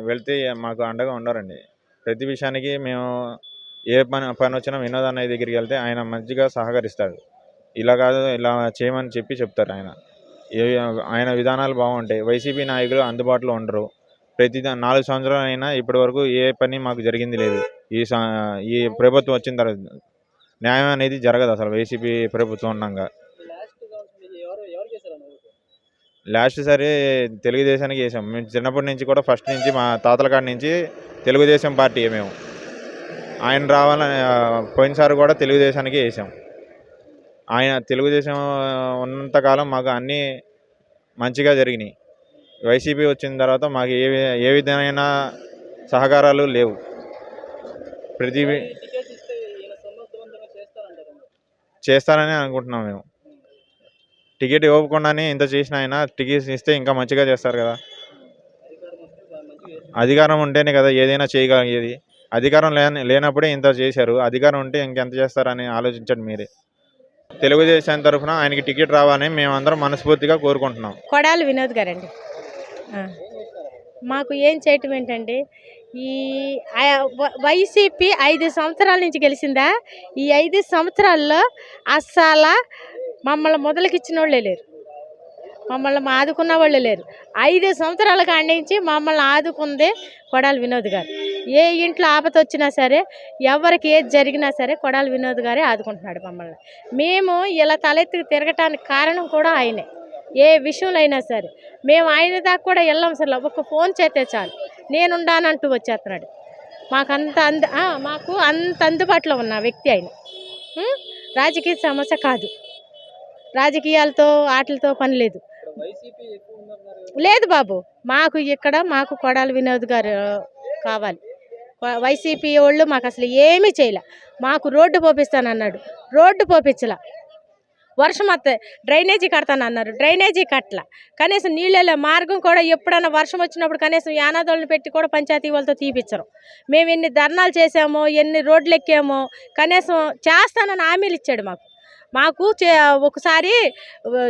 వెళ్తే మాకు అండగా ఉండరండి. ప్రతి విషయానికి మేము ఏ పని పని వచ్చినా వినోద్ అన్నయ్య దగ్గరికి వెళ్తే ఆయన మంచిగా సహకరిస్తాడు. ఇలా కాదు ఇలా చేయమని చెప్పి చెప్తారు ఆయన. ఆయన విధానాలు బాగుంటాయి. వైసీపీ నాయకులు అందుబాటులో ఉండరు. ప్రతి నాలుగు సంవత్సరాలు అయినా ఇప్పటి వరకు ఏ పని మాకు జరిగింది లేదు. ఈ ఈ ప్రభుత్వం వచ్చిన తర్వాత న్యాయం అనేది జరగదు అసలు వైసీపీ ప్రభుత్వం ఉన్నాక లాస్ట్ సారి తెలుగుదేశానికి వేసాం మేము చిన్నప్పటి నుంచి కూడా ఫస్ట్ నుంచి మా తాతల కాడి నుంచి తెలుగుదేశం పార్టీ మేము. ఆయన రావాలని పోయినసారి కూడా తెలుగుదేశానికి వేసాం ఆయన తెలుగుదేశం ఉన్నంతకాలం మాకు అన్నీ మంచిగా జరిగినాయి. వైసీపీ వచ్చిన తర్వాత మాకు ఏ ఏ విధమైన సహకారాలు లేవు. ప్రతి చేస్తారని అనుకుంటున్నాం మేము. టికెట్ ఇవ్వకుండానే ఇంత చేసిన ఆయన టికెట్ ఇస్తే ఇంకా మంచిగా చేస్తారు కదా. అధికారం ఉంటేనే కదా ఏదైనా చేయగలిగేది. అధికారం లేని లేనప్పుడే ఇంత చేశారు. అధికారం ఉంటే ఇంకెంత చేస్తారని ఆలోచించండి మీరే. తెలుగుదేశం తరఫున ఆయనకి టికెట్ రావాలని మేమందరం మనస్ఫూర్తిగా కోరుకుంటున్నాం. కొడాలి వినోద్ గారండి. మాకు ఏం చేయటం ఏంటంటే ఈ వైసీపీ ఐదు సంవత్సరాల నుంచి గెలిచిందా? ఈ ఐదు సంవత్సరాల్లో అస్సలు మమ్మల్ని మొదలకిచ్చిన వాళ్ళే లేరు. మమ్మల్ని ఆదుకున్న వాళ్ళే లేరు. ఐదు సంవత్సరాల కాడి మమ్మల్ని ఆదుకుందే కొడాలి వినోద్ గారు. ఏ ఇంట్లో ఆపత వచ్చినా సరే ఎవరికి ఏది జరిగినా సరే కొడాలి వినోద్ గారే ఆదుకుంటున్నాడు మమ్మల్ని. మేము ఇలా తలెత్తుకు తిరగటానికి కారణం కూడా ఆయనే. ఏ విషయంలో అయినా సరే మేము ఆయన దాకా కూడా వెళ్ళాం సరే ఒక ఫోన్ చేస్తే చాలు. నేనుండానంటూ వచ్చేస్తున్నాడు. మాకు అంత అంద మాకు అంత అందుబాటులో ఉన్న వ్యక్తి ఆయన. రాజకీయ సమస్య కాదు. రాజకీయాలతో ఆటలతో పని లేదు. లేదు బాబు మాకు ఇక్కడ మాకు కొడాలి వినోద్ గారు కావాలి. వైసీపీ వాళ్ళు మాకు అసలు ఏమీ చేయలే. మాకు రోడ్డు పోపిస్తానన్నాడు. రోడ్డు పోపించలా వర్షం వస్తే డ్రైనేజీ కడతానన్నారు. డ్రైనేజీ కట్టల. కనీసం నీళ్ళ మార్గం కూడా ఎప్పుడైనా వర్షం వచ్చినప్పుడు కనీసం యానాదోళ్ళని పెట్టి కూడా పంచాయతీ వాళ్ళతో తీపిచ్చరు. మేము ఎన్ని ధర్నాలు చేసామో ఎన్ని రోడ్లు ఎక్కామో కనీసం చేస్తానని హామీలు ఇచ్చాడు మాకు. మాకు చే ఒకసారి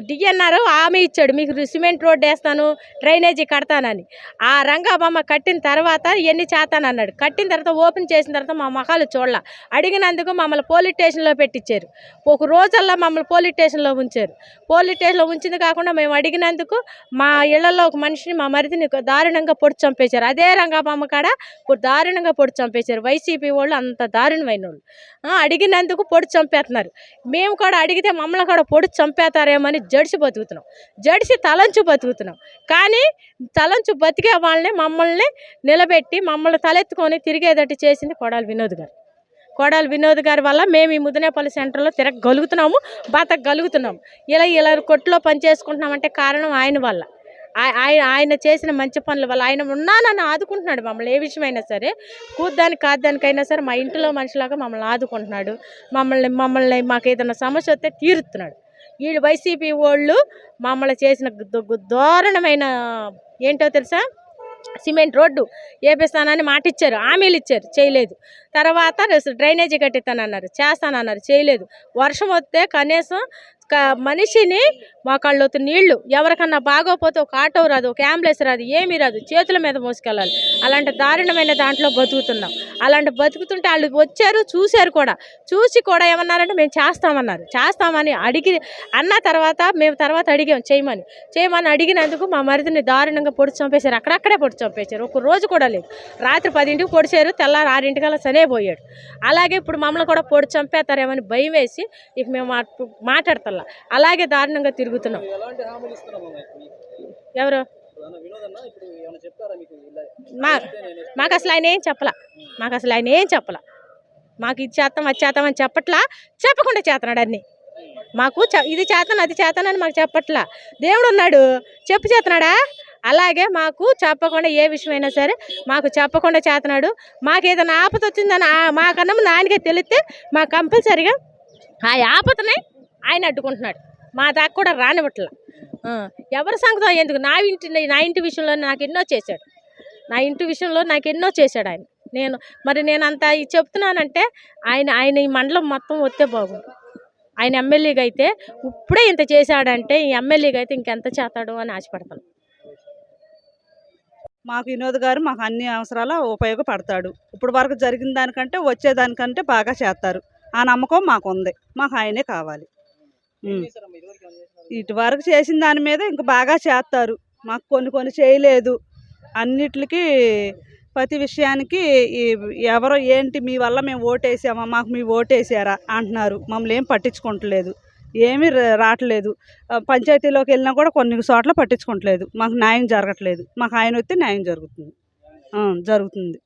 డిఎన్ఆర్ హామీ ఇచ్చాడు. మీకు సిమెంట్ రోడ్డు వేస్తాను డ్రైనేజీ కడతానని. ఆ రంగాబొమ్మ కట్టిన తర్వాత ఎన్ని చేస్తానన్నాడు కట్టిన తర్వాత ఓపెన్ చేసిన తర్వాత మా మొఖాలు చూడాల. అడిగినందుకు మమ్మల్ని పోలీస్ స్టేషన్లో పెట్టించారు ఒక రోజుల్లో మమ్మల్ని పోలీస్ స్టేషన్లో ఉంచారు. పోలీస్ స్టేషన్లో ఉంచింది కాకుండా మేము అడిగినందుకు మా ఇళ్ళలో ఒక మనిషిని మా మరిదిని దారుణంగా పొడి చంపేశారు. అదే రంగాబొమ్మ కాడ దారుణంగా పొడి చంపేశారు. వైసీపీ వాళ్ళు అంత దారుణమైన వాళ్ళు. అడిగినందుకు పొడి చంపేస్తున్నారు. మేము కూడా అడిగితే మమ్మల్ని కూడా పొడి చంపేతారేమని జడిసి బతుకుతున్నాం. జడిసి తలంచు బతుకుతున్నాం. కానీ తలంచు బతికే వాళ్ళని మమ్మల్ని నిలబెట్టి మమ్మల్ని తలెత్తుకొని తిరిగేదట్టు చేసింది కొడాలి వినోద్ గారు. కొడాలి వినోద్ గారి వల్ల మేము ఈ ముదినేపల్లి సెంటర్లో తిరగలుగుతున్నాము బతకగలుగుతున్నాము. ఇలా ఇలా కొట్టులో పని చేసుకుంటున్నామంటే కారణం ఆయన వల్ల. ఆయన ఆయన చేసిన మంచి పనుల వల్ల ఆయన ఉన్నానని ఆదుకుంటున్నాడు మమ్మల్ని ఏ విషయమైనా సరే. కూద్దానికి కాద్దానికైనా సరే మా ఇంటిలో మనిషిలాగా మమ్మల్ని ఆదుకుంటున్నాడు. మమ్మల్ని మమ్మల్ని మాకు ఏదైనా సమస్య వస్తే తీరుతున్నాడు. వీళ్ళు వైసీపీ వాళ్ళు మమ్మల్ని చేసిన దారుణమైన ఏంటో తెలుసా? Cement road. వేపిస్తానని మాట ఇచ్చారు హామీలు ఇచ్చారు చేయలేదు. తర్వాత డ్రైనేజీ కట్టిస్తానన్నారు చేస్తానన్నారు చేయలేదు. వర్షం వస్తే కనీసం క- మనిషిని మోకాళ్ళొత్తు నీళ్ళు ఎవరికన్నా బాగోపోతే ఒక ఆటో రాదు ఒక అంబులెన్స్ రాదు ఏమీ రాదు చేతుల మీద మోసుకెళ్ళాలి. అలాంటి దారుణమైన దాంట్లో బతుకుతున్నాం. అలాంటి బతుకుతుంటే వాళ్ళు వచ్చారు చూశారు కూడా. చూసి కూడా ఏమన్నారంటే మేము చేస్తామన్నారు. చేస్తామని అడిగి అన్న తర్వాత మేము తర్వాత అడిగాం చేయమని. చేయమని అడిగినందుకు మా మరిదిని దారుణంగా పొడి చంపేశారు. అక్కడక్కడే పొడి చంపేశారు. ఒక రోజు కూడా లేదు. రాత్రి పదింటికి పొడిచారు తెల్లారి ఆరింటికల్లా సనే పోయాడు అలాగే ఇప్పుడు మమ్మల్ని కూడా పొడి చంపేస్తారేమని భయం వేసి ఇక మేము మాట్లాడతాం మాట్లాడతల్లా అలాగే దారుణంగా తిరుగుతున్నాం. మీకు? ఎవరు? మీకు మా మాకు అసలు ఆయన ఏం చెప్పలా. మాకు అసలు ఆయన ఏం చెప్పలా. మాకు ఇది చేస్తాం అది చేస్తాం అని చెప్పట్లా? చెప్పకుండా చేస్తున్నాడు అన్నీ. మాకు ఇది చేస్తాను అది చేస్తానని మాకు చెప్పట్లా. దేవుడు ఉన్నాడు. చెప్పు చేస్తున్నాడా? అలాగే మాకు చెప్పకుండా ఏ విషయమైనా సరే మాకు చెప్పకుండా చేస్తున్నాడు. మాకు ఏదైనా ఆపద వచ్చిందని మాకన్నా ఆయనకే తెలిస్తే మా కంపల్సరిగా ఆ ఆపదనే ఆయన అడ్డుకుంటున్నాడు. మా దాకా కూడా రానివ్వట్లా. ఎవరి సంగతం ఎందుకు? నా ఇంటి నా ఇంటి విషయంలో నాకు ఎన్నో చేశాడు. నా ఇంటి విషయంలో నాకు ఎన్నో చేశాడు ఆయన. నేను మరి నేను అంత చెప్తున్నానంటే ఆయన ఆయన ఈ మండలం మొత్తం వస్తే బాగుండు. ఆయన ఎమ్మెల్యేగా అయితే ఇప్పుడే ఇంత చేశాడంటే ఈ ఎమ్మెల్యేగా అయితే ఇంకెంత చేస్తాడు అని ఆశపడతాను. మాకు వినోద్ గారు మాకు అన్ని అవసరాల ఉపయోగపడతాడు. ఇప్పుడు వరకు జరిగిన దానికంటే వచ్చేదానికంటే బాగా చేస్తారు. ఆ నమ్మకం మాకు ఉంది మాకు ఆయనే కావాలి. ఇటు వరకు చేసిన దాని మీద ఇంకా బాగా చేస్తారు. మాకు కొన్ని కొన్ని చేయలేదు. అన్నిటికీ ప్రతి విషయానికి ఎవరో ఏంటి మీ వల్ల మేము ఓటేసామా మాకు మీ ఓటేసారా అంటున్నారు. మమ్మల్ని ఏం పట్టించుకుంటలేదు. ఏమీ రావట్లేదు. పంచాయతీలోకి వెళ్ళినా కూడా కొన్ని చోట్ల పట్టించుకోవట్లేదు మాకు న్యాయం జరగట్లేదు. మాకు ఆయన వస్తే న్యాయం జరుగుతుంది. జరుగుతుంది.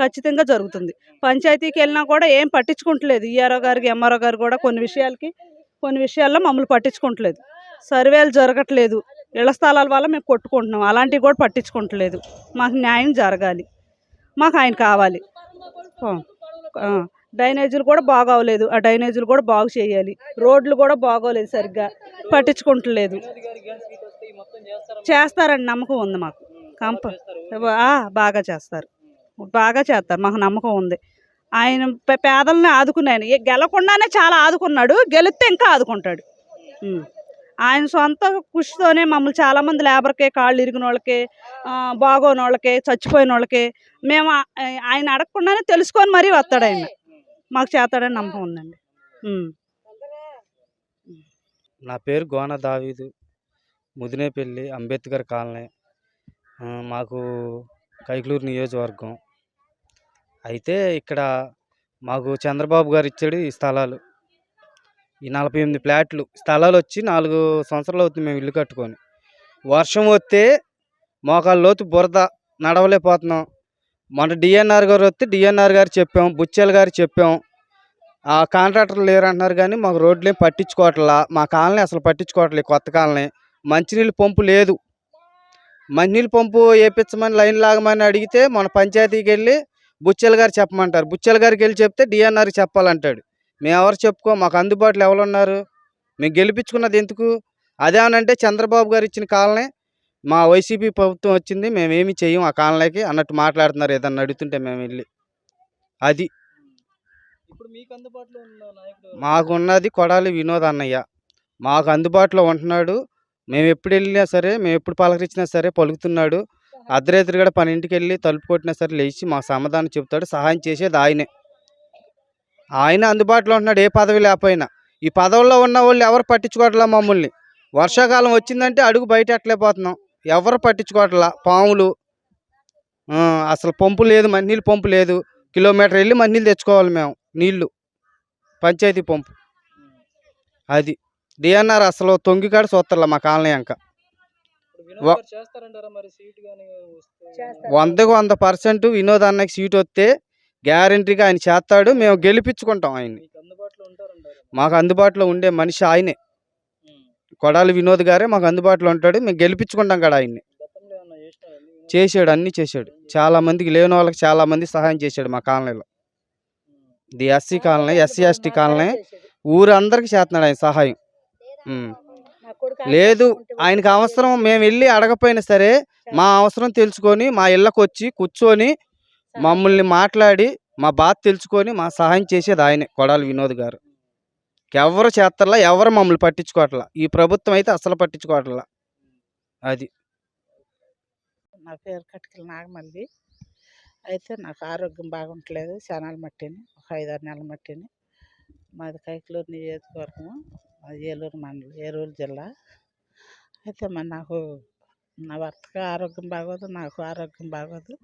ఖచ్చితంగా జరుగుతుంది. పంచాయతీకి వెళ్ళినా కూడా ఏం పట్టించుకుంటలేదు. ఈఆర్ఓ గారికి ఎంఆర్ఓ గారు కూడా కొన్ని విషయాలకి కొన్ని విషయాల్లో మమ్మల్ని పట్టించుకుంటలేదు. సర్వేలు జరగట్లేదు. ఇళ్ళ స్థలాల వల్ల మేము కొట్టుకుంటున్నాం. అలాంటివి కూడా పట్టించుకుంటలేదు. మాకు న్యాయం జరగాలి. మాకు ఆయన కావాలి. డ్రైనేజీలు కూడా బాగోలేదు ఆ డ్రైనేజీలు కూడా బాగు చేయాలి. రోడ్లు కూడా బాగోలేదు సరిగ్గా. పట్టించుకుంటలేదు. చేస్తారని నమ్మకం ఉంది మాకు. కంప బాగా చేస్తారు. బాగా చేస్తారు. మాకు నమ్మకం ఉంది. ఆయన పేదలను పేదల్ని గెలకుండానే చాలా ఆదుకున్నాడు. గెలిస్తే ఇంకా ఆదుకుంటాడు. ఆయన సొంత కృషితోనే మమ్మల్ని చాలామంది లేబర్కే కాళ్ళు ఇరిగిన వాళ్ళకి బాగోని వాళ్ళకి చచ్చిపోయిన వాళ్ళకి మేము ఆయన అడగకుండానే తెలుసుకొని మరీ వస్తాడు ఆయన. మాకు చేస్తాడని నమ్మకం ఉందండి. నా పేరు గోన దావీదు. ముదినేపల్లి అంబేద్కర్ కాలనీ. మాకు కైకలూరు నియోజకవర్గం. అయితే ఇక్కడ మాకు చంద్రబాబు గారు ఇచ్చాడు ఈ స్థలాలు. ఈ నలభై ఎనిమిది ఫ్లాట్లు. స్థలాలు వచ్చి నాలుగు సంవత్సరాలు అవుతుంది మేము ఇల్లు కట్టుకొని. వర్షం వస్తే మోకాళ్ళ లోతు బురద నడవలేకపోతున్నాం. మన డిఎన్ఆర్ గారు వస్తే డిఎన్ఆర్ గారు చెప్పాం బుచ్చెల్ గారు చెప్పాం. ఆ కాంట్రాక్టర్లు లేరు అంటున్నారు కానీ మాకు రోడ్లు ఏం పట్టించుకోవట్లా మా కాలనీ అసలు పట్టించుకోవట్లేదు కొత్త కాలనీ. మంచినీళ్ళు పంపు లేదు. మంచినీళ్ళు పంపు వేయించమని లైన్ లాగమని అడిగితే మన పంచాయతీకి వెళ్ళి బుచ్చెల గారు చెప్పమంటారు. బుచ్చెల గారికి వెళ్ళి చెప్తే డిఎన్ఆర్కి చెప్పాలంటాడు. మేము ఎవరు చెప్పుకో మాకు అందుబాటులో ఎవరు ఉన్నారు మేము గెలిపించుకున్నది ఎందుకు? అదేమనంటే చంద్రబాబు గారు ఇచ్చిన కాలనీ మా వైసీపీ ప్రభుత్వం వచ్చింది మేము ఏమి చెయ్యం ఆ కాలనీకి అన్నట్టు మాట్లాడుతున్నారు ఏదన్నా అడుగుతుంటే మేము వెళ్ళి. అది? మాకున్నది కొడాలి వినోద్ అన్నయ్య. మాకు అందుబాటులో ఉంటున్నాడు. మేము ఎప్పుడు వెళ్ళినా సరే మేము ఎప్పుడు పలకరించినా సరే పలుకుతున్నాడు. అర్ధరాత్రి కూడా పన్నెంటికి వెళ్ళి తలుపు కొట్టినా సరే లేచి మా సమాధానం చెబుతాడు. సహాయం చేసేది ఆయనే. ఆయన అందుబాటులో ఉంటున్నాడు ఏ పదవి లేకపోయినా. ఈ పదవుల్లో ఉన్న వాళ్ళు ఎవరు పట్టించుకోవట్లా మమ్మల్ని? వర్షాకాలం వచ్చిందంటే అడుగు బయట ఎట్టలేకపోతున్నాం ఎవరు పట్టించుకోవట్లా? పాములు. అసలు పంపు లేదు మంచినీళ్ళు పంపు లేదు. కిలోమీటర్ వెళ్ళి మంచినీళ్ళు తెచ్చుకోవాలి మేము నీళ్ళు పంచాయతీ పంపు. అది. డిఎన్ఆర్ అసలు తొంగికాడ చూస్తారులే మా కాలనీ ఇంకా వందకు వంద పర్సెంట్ వినోద్ అన్నకి సీట్ వస్తే గ్యారంటీగా ఆయన చేస్తాడు మేము గెలిపించుకుంటాం ఆయన్ని. మీకు అందుబాటులో ఉండే మనిషి ఆయనే. కొడాలి వినోద్ గారే మాకు అందుబాటులో ఉంటాడు మేము గెలిపించుకుంటాం కదా ఆయన్ని? చేసాడు అన్నీ చేశాడు చాలా మందికి లేని వాళ్ళకి చాలా మంది సహాయం చేశాడు మా కాలనీలో. ఇది SC colony SC ST colony ఊరందరికి చేస్తున్నాడు ఆయన సహాయం. లేదు ఆయనకి అవసరం మేము వెళ్ళి అడగపోయినా సరే మా అవసరం తెలుసుకొని మా ఇళ్ళకి వచ్చి కూర్చొని మమ్మల్ని మాట్లాడి మా బాధ తెలుసుకొని మా సహాయం చేసేది ఆయనే కొడాలి వినోద్ గారు. ఎవరు చేస్తారా ఎవరు మమ్మల్ని పట్టించుకోవట్లా. ఈ ప్రభుత్వం అయితే అసలు పట్టించుకోవట్లా. అది. నా పేరు కటికల నాగమల్లి. అయితే నాకు ఆరోగ్యం బాగుంటలేదు శనాల మట్టిని ఒక ఐదారు నెలల మట్టిని. మాది కైకలూరు నియోజకవర్గము. ఏలూరు మండలం ఏలూరు జిల్లా. అయితే మరి నాకు నా భర్తకు ఆరోగ్యం బాగోదు నాకు ఆరోగ్యం బాగోదు.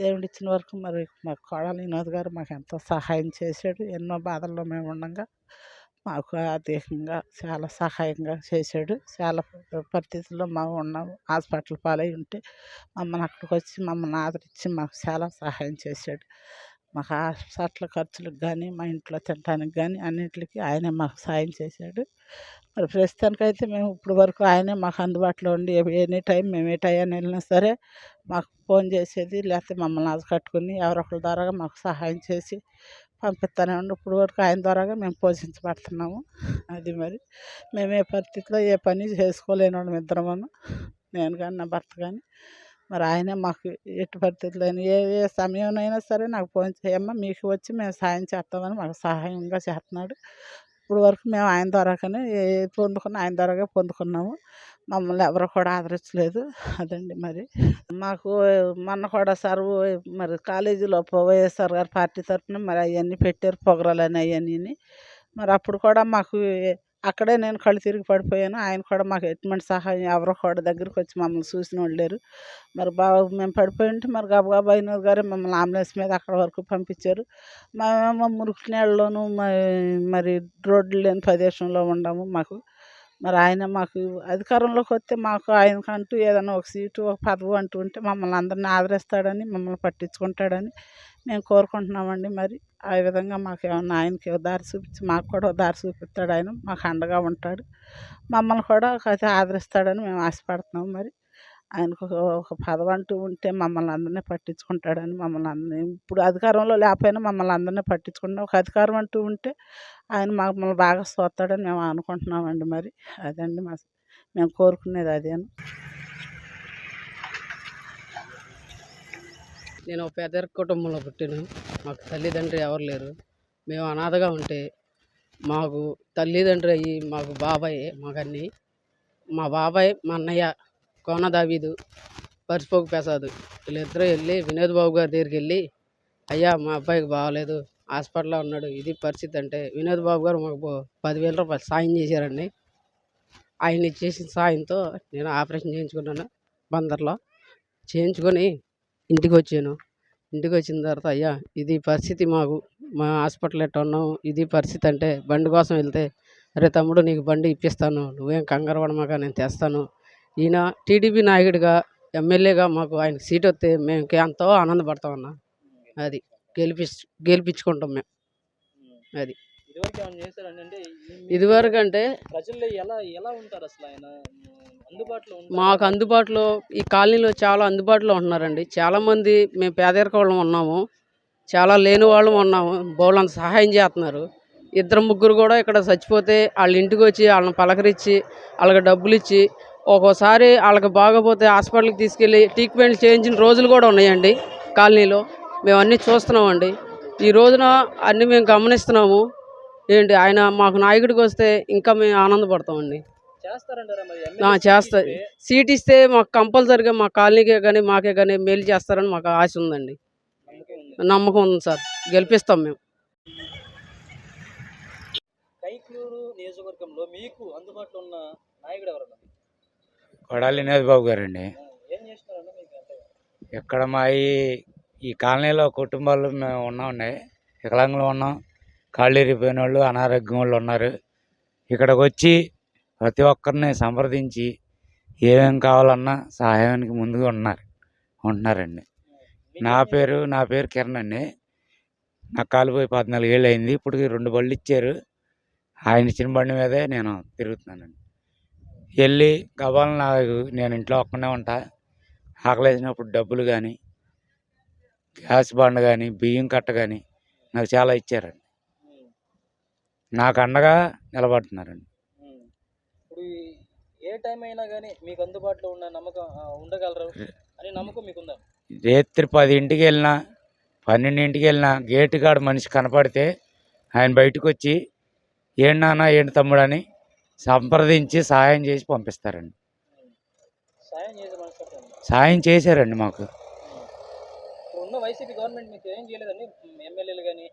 దేవుడు ఇచ్చిన వరకు మరి మా కోడలు వినోద్ గారు మాకు ఎంతో సహాయం చేశాడు. ఎన్నో బాధల్లో మేము ఉండగా మాకు ఆర్థికంగా చాలా సహాయంగా చేశాడు. చాలా పరిస్థితుల్లో మేము ఉన్నాము హాస్పిటల్ పాలై ఉంటే మమ్మల్ని అక్కడికి వచ్చి మమ్మల్ని ఆదరించి మాకు చాలా సహాయం చేశాడు. మాకు హాస్పిటల్ ఖర్చులకు కానీ మా ఇంట్లో తినడానికి కానీ అన్నింటికి ఆయనే మాకు సాయం చేశాడు. మరి ప్రస్తుతానికైతే మేము ఇప్పుడు వరకు ఆయనే మాకు అందుబాటులో ఉండి ఎనీ టైం మేము ఏ టైం వెళ్ళినా సరే మాకు ఫోన్ చేసేది లేకపోతే మమ్మల్ని అది కట్టుకుని ఎవరొకరి ద్వారా మాకు సహాయం చేసి పంపిస్తూనే ఉండి. ఇప్పుడు వరకు ఆయన ద్వారాగా మేము పోషించబడుతున్నాము. అది మరి. మేము ఏ పరిస్థితిలో ఏ పని చేసుకోలేని వాళ్ళం ఇద్దరమను. నేను కానీ నా భర్త కానీ మరి ఆయనే మాకు ఎట్టి పరిస్థితులని ఏ ఏ సమయంలోనైనా అయినా సరే నాకు ఫోన్ చేయమ్మా మీకు వచ్చి మేము సాయం చేస్తామని మాకు సహాయంగా చేస్తున్నాడు. ఇప్పుడు వరకు మేము ఆయన ద్వారానే ఏ పొందుకున్న ఆయన ద్వారాగా పొందుకున్నాము. మమ్మల్ని ఎవరు కూడా ఆదరించలేదు. అదండి మరి. మాకు మొన్న కూడా సార్ మరి కాలేజీలో వైఎస్ఆర్ గారు పార్టీ తరఫున మరి అవన్నీ పెట్టారు పొగరాలని అవన్నీ మరి అప్పుడు కూడా మాకు అక్కడే నేను కళ్ళు తిరిగి పడిపోయాను. ఆయన కూడా మాకు ఎటువంటి సహాయం ఎవరు కూడా దగ్గరికి వచ్చి మమ్మల్ని చూసిన వాళ్ళు లేరు. మరి బాబు మేము పడిపోయి ఉంటే మరి గబగబా అయినది గారే మమ్మల్ని అంబులెన్స్ మీద అక్కడ వరకు పంపించారు. మేమేమో మురికి నీళ్ళలోనూ మరి రోడ్లు లేని ప్రదేశంలో ఉండము మాకు. మరి ఆయన మాకు అధికారంలోకి వస్తే మాకు ఆయనకంటూ ఏదైనా ఒక సీటు ఒక పదవి అంటూ ఉంటే మమ్మల్ని అందరిని ఆదరిస్తాడని మమ్మల్ని పట్టించుకుంటాడని మేము కోరుకుంటున్నామండి. మరి ఆ విధంగా మాకు ఏమన్నా ఆయనకి దారి చూపించి మాకు కూడా దారి చూపిస్తాడు ఆయన. మాకు అండగా ఉంటాడు. మమ్మల్ని కూడా కాస్త ఆదరిస్తాడని మేము ఆశపడుతున్నాం. మరి ఆయనకు ఒక ఒక పదవి అంటూ ఉంటే మమ్మల్ని అందరినీ పట్టించుకుంటాడని మమ్మల్ని అందరినీ ఇప్పుడు అధికారంలో లేకపోయినా మమ్మల్ని అందరినీ పట్టించుకుంటాం ఒక అధికారం అంటూ ఉంటే ఆయన మమ్మల్ని బాగా చూస్తాడని మేము అనుకుంటున్నామండి. మరి అదండి మా మేము కోరుకునేది అదేను నేను పేదరిక కుటుంబంలో పుట్టాను మాకు తల్లిదండ్రి ఎవరు లేరు. మేము అనాథగా ఉంటే మాకు తల్లిదండ్రి అయ్యి మాకు బాబాయ్ మాకన్నీ మా బాబాయ్ మా అన్నయ్య కోన దావీదు పరిచిపోకు ప్రసాద్ వీళ్ళిద్దరూ వెళ్ళి వినోద్ బాబు గారి దగ్గరికి వెళ్ళి అయ్యా మా అబ్బాయికి బాగాలేదు హాస్పిటల్లో ఉన్నాడు ఇది పరిస్థితి అంటే వినోద్ బాబు గారు మాకు పదివేల రూపాయలు సాయం చేశారండి. ఆయన చేసిన సాయంతో నేను ఆపరేషన్ చేయించుకున్నాను బందర్లో. చేయించుకొని ఇంటికి వచ్చాను ఇంటికి వచ్చిన తర్వాత అయ్యా ఇది పరిస్థితి మాకు. మా హాస్పిటల్ ఎట్ట ఉన్నాం ఇది పరిస్థితి అంటే బండి కోసం వెళ్తే అరే తమ్ముడు నీకు బండి ఇప్పిస్తాను. నువ్వేం కంగారు పడమాక నేను తెస్తాను. ఈయన టీడీపీ నాయకుడిగా ఎమ్మెల్యేగా మాకు ఆయన సీట్ వస్తే మేము ఎంతో ఆనందపడతాం అన్న. అది గెలిపి గెలిపించుకుంటాం మేము. అది. ఇదివరకు అంటే ఈ- ఇదివరకు అంటే ప్రజల్లో ఎలా ఎలా ఉంటారు అసలు ఆయన? మాకు అందుబాటులో ఈ కాలనీలో చాలా అందుబాటులో ఉంటున్నారండి. చాలామంది మేము పేదరిక వాళ్ళం ఉన్నాము. చాలా లేని వాళ్ళం ఉన్నాము. బోళ్ళంత సహాయం చేస్తున్నారు. ఇద్దరు ముగ్గురు కూడా ఇక్కడ చచ్చిపోతే వాళ్ళ ఇంటికి వచ్చి వాళ్ళని పలకరించి వాళ్ళకి డబ్బులు ఇచ్చి ఒక్కోసారి వాళ్ళకి బాగపోతే హాస్పిటల్కి తీసుకెళ్ళి ట్రీట్మెంట్ చేయించిన రోజులు కూడా ఉన్నాయండి కాలనీలో. మేము అన్నీ చూస్తున్నామండి. ఈ రోజున అన్నీ మేము గమనిస్తున్నాము. ఏంటి ఆయన మాకు నాయకుడికి వస్తే ఇంకా మేము ఆనందపడతామండి. చేస్తారంటారా మరి? ఆ, ఎమ్మెల్యే చేస్తా. సీట్ ఇస్తే మాకు కంపల్సరిగా మా కాలనీకే కానీ మాకే కానీ మేలు చేస్తారని మాకు ఆశ ఉందండి. నమ్మకం ఉంది. నమ్మకం ఉంది సార్. గెలిపిస్తాం మేము. కైక్లూరు నియోజకవర్గంలో మీకు అందుబాటులో ఉన్న నాయకుడు ఎవరన్నా? కొడాలి బాబు గారండి. ఆ, ఏం చేస్తున్నారన్నా మీకు అంటే ఇక్కడ మా ఈ ఈ కాలనీలో కుటుంబాలు మేము ఉన్నామండి వికలాంగులు ఉన్నాం. కాళ్ళు ఇరిగిపోయిన వాళ్ళు అనారోగ్యం వాళ్ళు ఉన్నారు. ఇక్కడికి వచ్చి ప్రతి ఒక్కరిని సంప్రదించి ఏమేం కావాలన్నా సహాయానికి ముందుగా ఉన్నారు ఉంటున్నారండి. నా పేరు నా పేరు కిరణ్ అండి. నాకు కాలిపోయి పద్నాలుగు ఏళ్ళు అయింది ఇప్పుడు రెండు బళ్ళు ఇచ్చారు. ఆయన ఇచ్చిన బండి మీదే నేను తిరుగుతున్నానండి. వెళ్ళి గబాలను నాకు నేను ఇంట్లో ఒక్కనే ఉంటా. ఆకలేసినప్పుడు డబ్బులు కానీ గ్యాస్ బండ కానీ బియ్యం కట్ట కానీ నాకు చాలా ఇచ్చారండి. నాకు అండగా నిలబడుతున్నారండి. ఏ టైం అయినా కానీ మీకు అందుబాటులో ఉన్న నమ్మకం ఉండగలరు అని నమ్మకం మీకుందా? రాత్రి పదింటికి వెళ్ళినా పన్నెండింటికి వెళ్ళినా గేటు కాడ మనిషి కనపడితే ఆయన బయటకు వచ్చి ఏంటి నాన్న ఏంటి తమ్ముడు అని సంప్రదించి సహాయం చేసి పంపిస్తారండి. సాయం చేసే సాయం చేశారండి మాకు. ఇప్పుడు ఉన్న వైసీపీ గవర్నమెంట్ మీకు ఏం చేయలేదండి? ఎమ్మెల్యేలు కానీ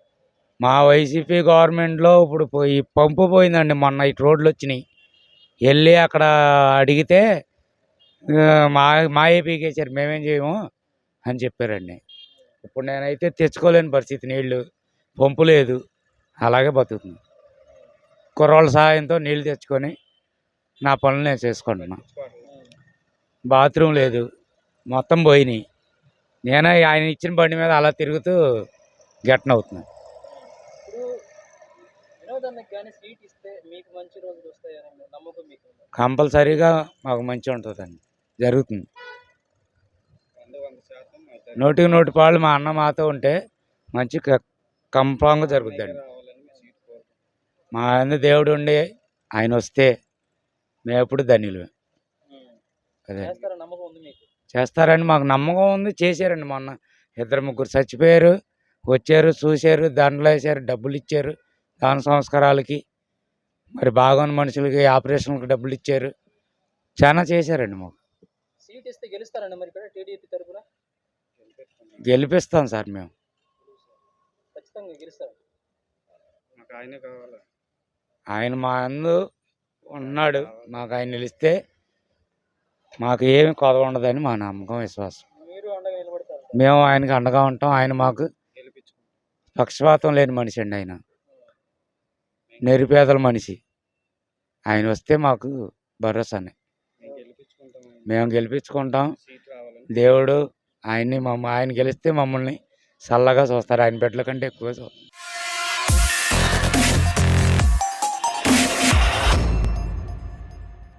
మా వైసీపీ గవర్నమెంట్లో ఇప్పుడు పోయి పంపు పోయిందండి మొన్న ఇటు రోడ్లు వచ్చినాయి. వెళ్ళి అక్కడ అడిగితే మా మాయే పీకేశారు మేమేం చేయము అని చెప్పారండి. ఇప్పుడు నేనైతే తెచ్చుకోలేని పరిస్థితి నీళ్ళు పంపు లేదు అలాగే బతుకుతుంది కుర్రోళ్ళ సహాయంతో నీళ్ళు తెచ్చుకొని నా పనులు నేను చేసుకుంటున్నా. బాత్రూమ్ లేదు మొత్తం పోయినాయి. నేనే ఆయన ఇచ్చిన బండి మీద అలా తిరుగుతూ గెట్టన అవుతున్నాను వినోదానికి కానీ సీట్ ఇస్తే మీకు మంచి రోజులు వస్తాయని నమ్మకం మీకు ఉందా? కంపల్సరీగా మాకు మంచి ఉంటుందండి. జరుగుతుంది. నూటికి నూటి పాళ్ళు మా అన్న మాతో ఉంటే మంచి కంపంగా జరుగుద్దండి. మా ఆయన దేవుడు ఉండి ఆయన వస్తే మేము ఎప్పుడు ధన్యులు. అదే. చేస్తారని మాకు? నమ్మకం ఉంది చేశారండి మొన్న. ఇద్దరు ముగ్గురు చచ్చిపోయారు వచ్చారు చూశారు దండలు వేశారు డబ్బులు ఇచ్చారు. దాన సంస్కారాలకి మరి బాగున్న మనుషులకి ఆపరేషన్కి డబ్బులు ఇచ్చారు. చాలా చేశారండి మాకు. సీట్ ఇస్తే గెలుస్తారండి మరి ఇక్కడ టీడీపీ తరఫున గెలిపిస్తాం సార్ మేము. ఖచ్చితంగా గెలుస్తారు. ఆయన మా అందు ఉన్నాడు. మాకు ఆయన నిలిస్తే మాకు ఏమి కొదవ ఉండదని మా నమ్మకం విశ్వాసం. మీరు అండగా నిలబడతారు. మేము ఆయనకి అండగా ఉంటాం. ఆయన మాకు పక్షపాతం లేని మనిషి అండి ఆయన. నిరుపేదల మనిషి. ఆయన వస్తే మాకు భరోసానే మేము గెలిపించుకుంటాం. దేవుడు ఆయన్ని మమ్మ ఆయన గెలిస్తే మమ్మల్ని చల్లగా చూస్తారు. ఆయన బిడ్డల కంటే ఎక్కువ చూస్తారు